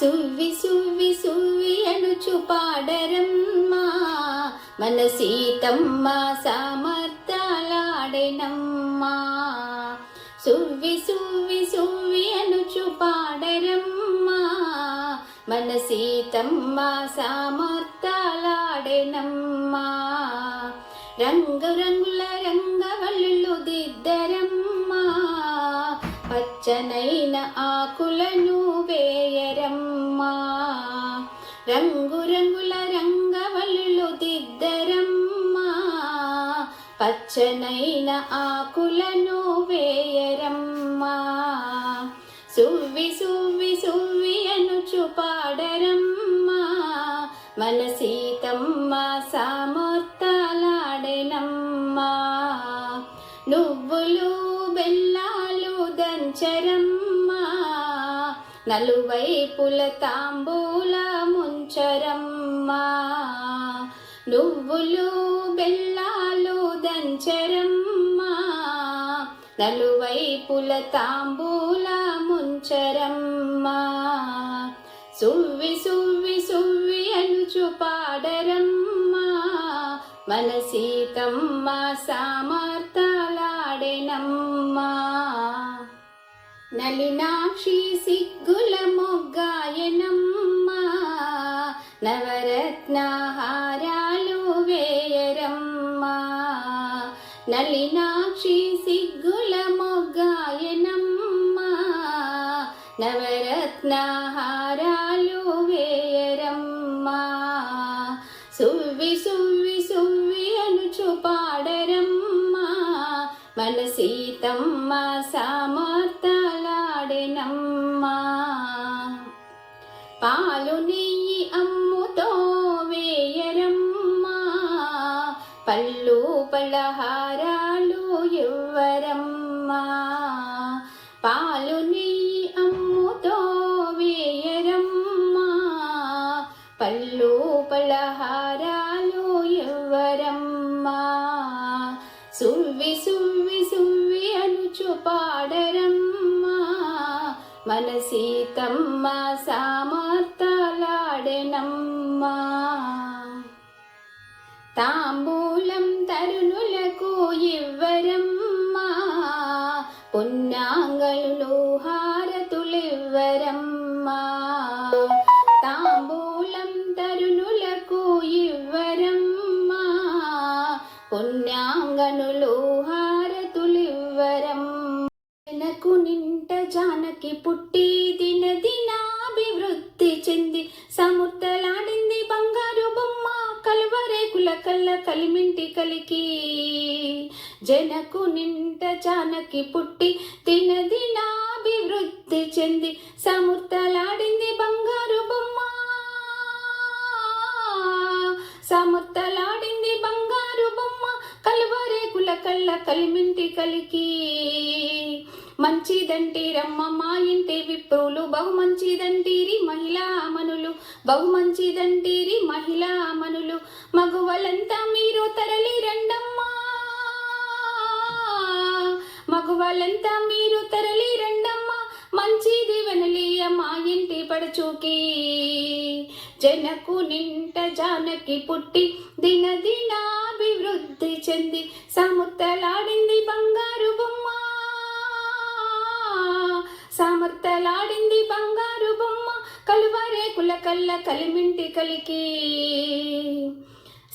సువ్వి సువ్వి సువ్వి అనుచు పాడరమ్మా. మన సీతమ్మ సమర్థలాడెనమ్మా సువ్వి సువ్వి సువ్వి అనుచు పాడరమ్మా. మన సీతమ్మ సమర్థలాడెనమ్మా రంగు రంగుల రంగవల్లు దిద్దరమ్మ. పచ్చనైన ఆకులను వేయరమ్మా. రంగురంగుల రంగవల్లు దిద్దరమ్మా. పచ్చనైన ఆకులను వేయరమ్మా. సువ్వి సువ్వి సువ్వి అనుచు పాడరమ్మా. మన సీతమ్మ సామర్థలాడెనమ్మా. నువ్వులు బెల్లాలు దంచరమ్మా నలువైపుల తాంబూల ముంచరమ్మా. నువ్వులు బెల్లాలు దంచరమ్మా. నలువైపుల తాంబూల ముంచరమ్మా. సువ్వి సువ్వి సువ్వి అనుచు పాడరమ్మా. మన సీతమ్మ సామర్థలాడెనమ్మా. నలినాక్షి సిగ్గుల మొగ్గాయనమ్మ. నవరత్నహారాలు వేయరమ్మ. నలినాక్షి సిగ్గుల మొగ్గాయనమ్మ. నవరత్నహారాలు వేయరమ్మ. సువ్వి సువ్వి మన సీతమ్మ సామర్థలాడెనమ్మా. పాలు నెయ్యి అమ్ముతో వేయరమ్మ. పళ్ళు పలహారాలు ఇవ్వరమ్మా మన సీతమ్మ సామర్తలాడెనమ్మ తాంబూలం తరుణులకు ఇవ్వరం కలువరేకుల కల్ల కలిమింటి కలికి జనకు నింట చానకి పుట్టి తినదినాభివృద్ధి చెంది సముద్రలాడింది బంగారు బొమ్మ. సముద్రలాడింది బంగారు బొమ్మ కల్వరేకుల కల్ల కలిమింటి కలికి మంచిదంటీరమ్మ మా ఇంటి విప్రులు. బహు మంచిదంటీరి మహిళా మనులు. బహు మంచిదంటీరి మహిళా మనులు. మగువలంతా మీరు తరలి రండమ్మా. మగువలంతా మీరు తరలి రండమ్మా. మంచిది వెనలీయ మా ఇంటి పడచూకి. జనకు నింట జానకి పుట్టి దిన దినాభివృద్ధి చెంది. సముత్తలాడింది బంగారు బొమ్మ. సామర్థలాడింది బంగారు బొమ్మ కలువరేకుల కల్ల కలిమింటి కలికి.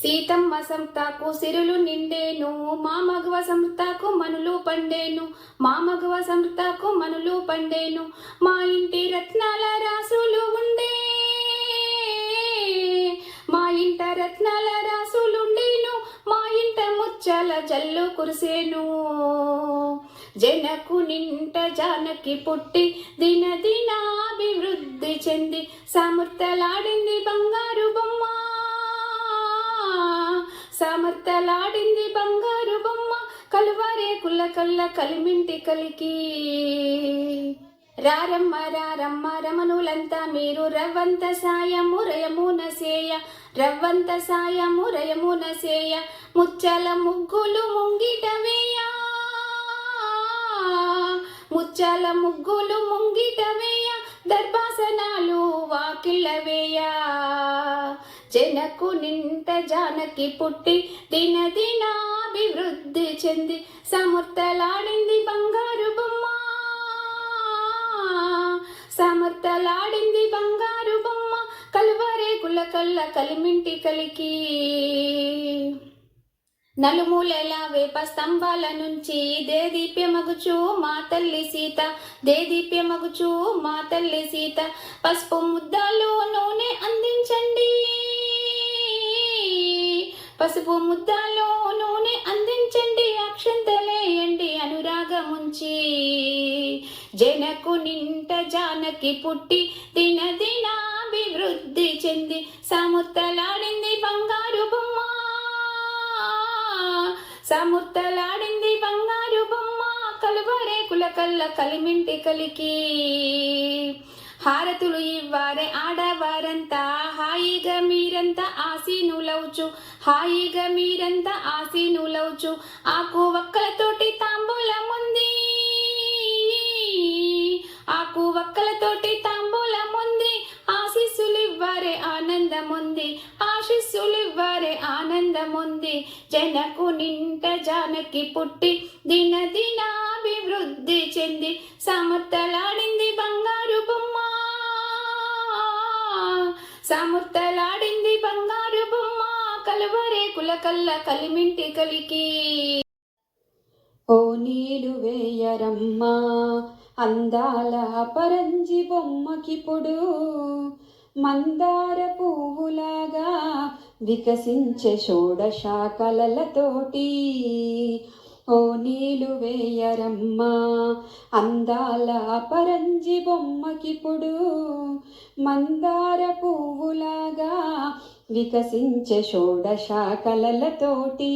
సీతమ్మ సంతాకు సిరులు నిండేను మా మగవ సంతకు మనులు పండేను మా మగవ సంతకు మనులు పండేను మా ఇంటి రత్నాల రాసులు ఉండే మా ఇంట రత్నాల రాసులు చల జల్లు కురిసేను. జనకు నింట జానకి పుట్టి దిన దినాభివృద్ధి చెంది సమర్థలాడింది బంగారు బొమ్మ. సమర్థలాడింది బంగారు బొమ్మ. కలువరేకుల కల్ల కలిమింటి కలికి. రారమ్మ రారమ్మ రమణులంతా మీరు రవ్వంత సాయము రయమున సేయ. రవ్వంత సాయము రయమున సేయ. ముచ్చల ముగ్గులు ముంగిట వేయ. ముచ్చల ముగ్గులు ముంగిట వేయ. దర్భాసనాలు వాకిళ్ళ వేయ. జనకు నింత జానకి పుట్టి దిన దినాభివృద్ధి చెంది సమర్థలాడింది బంగారు బొమ్మ. సమర్థలాడింది బంగారు బొమ్మ కలువరేకుల కల్ల కలిమింటి కలికి. నలుమూలెలా వేప స్తంభాల నుంచి దేదీప్యమగుచు మా తల్లి సీత దేదీప్యమగుచు మా తల్లి సీత. పసుపు ముద్దాలు నూనె అందించండి. పసుపు ముద్దాలు నూనె అందించండి. అనురాగముంచి జనకు నింట జానకి పుట్టి దిన దినాభివృద్ధి చెంది సముత్తలాడింది బంగారు బొమ్మ. సముత్తలాడింది బంగారు కళ్ళ కలిమింటి కలికి హారతులు ఇవ్వారే ఆడవారంతా. హాయిగా మీరంతా ఆసీనులవుచు హాయిగా మీరంతా ఆసీనులవుచు ఆకు వక్కలతోటి తాంబూలం ఉంది. ఆకు వక్కలతో ఆనందముంది జనకు నింట జానకి పుట్టి దిన దినాభివృద్ధి చెంది సమర్థలాడింది బంగారు బొమ్మ. సమర్థలాడింది బంగారు బొమ్మ. కలువరే కల్ల కలిమింటి కలికి. ఓ నీలు వేయరమ్మా అందాల పరంజి బొమ్మకిప్పుడు మందార పువ్వులాగా వికసించే షోడశాకలతోటి ఓ నీలు వేయరమ్మా అందాల పరంజి బొమ్మకిప్పుడు మందార పువ్వులాగా వికసించే షోడశాకలతోటి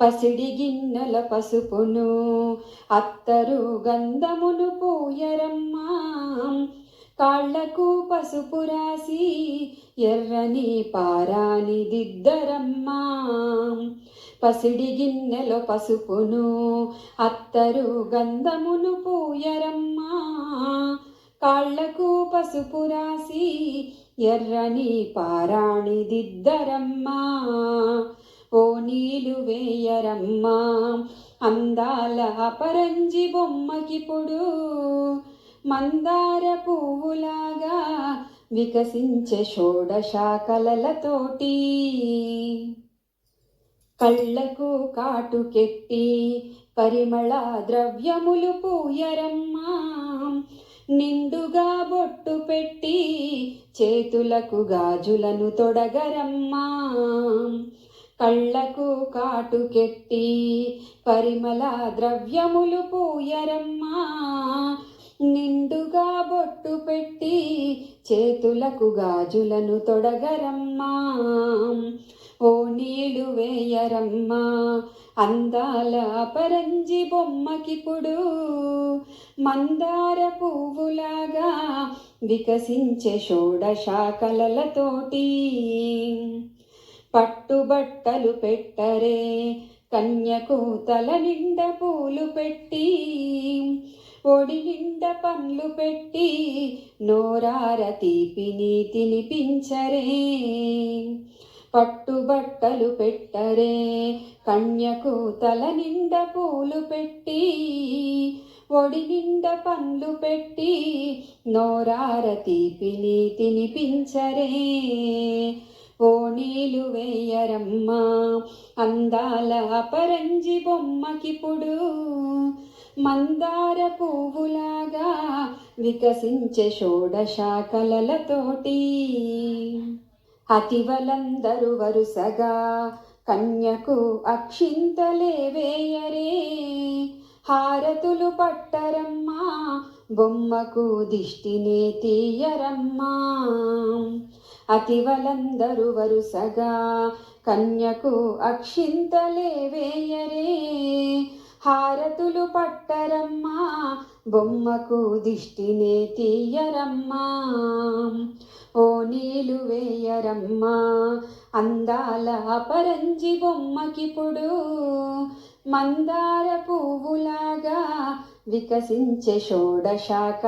పసిడి గిన్నెల పసుపును అత్తరు గంధమును పూయరమ్మా కాళ్ళకు పసుపు రాసి ఎర్రని పారాని దిద్దరమ్మా. పసిడి గిన్నెలో పసుపును అత్తరు గంధమును పూయరమ్మా. కాళ్ళకు పసుపు రాసి ఎర్రని పారాణి దిద్దరమ్మా. ఓ నీలు వేయరమ్మా అందాల పరంజి బొమ్మకిప్పుడు మందార పువ్వులాగా వికసించే షోడశాకలతోటి కళ్ళకు కాటుకెట్టి పరిమళ ద్రవ్యములు పూయరమ్మా. నిండుగా బొట్టు పెట్టి చేతులకు గాజులను తొడగరమ్మా. కళ్ళకు కాటుకెట్టి పరిమళ ద్రవ్యములు పూయరమ్మా. నిండుగా బొట్టు పెట్టి చేతులకు గాజులను తొడగరమ్మా. ఓ నీళ్ళు వేయరమ్మా అందాల పరంజి బొమ్మకిప్పుడు మందార పువ్వులాగా వికసించే షోడశాకలతోటి పట్టుబట్టలు పెట్టరే కన్యకు తల నిండ పూలు పెట్టి. పొడి నిండ పండ్లు పెట్టి నోరార తీపిని తినిపించరే పట్టుబట్టలు పెట్టరే కన్యకు తల నిండ పూలు పెట్టి ఒడి నిండ పండ్లు పెట్టి నోరార తీపిని తినిపించరే ఓణీలు వేయరమ్మా అందాల పరంజి బొమ్మకిప్పుడు మందార పువ్వులాగా వికసించే షోడశాకలతోటి అతివలందరు వరుసగా కన్యకు అక్షింతలే వేయరే హారతులు పట్టరమ్మా బొమ్మకు దిష్టినే తీయరమ్మా. అతివలందరు వరుసగా కన్యకు అక్షింతలే వేయరే హారతులు పట్టరమ్మా బొమ్మకు దిష్టినే తీయరమ్మా ఓ నీలు వేయరమ్మా అందాల పరంజి బొమ్మకిప్పుడు మందార పువ్వులాగా వికసించే షోడశాఖ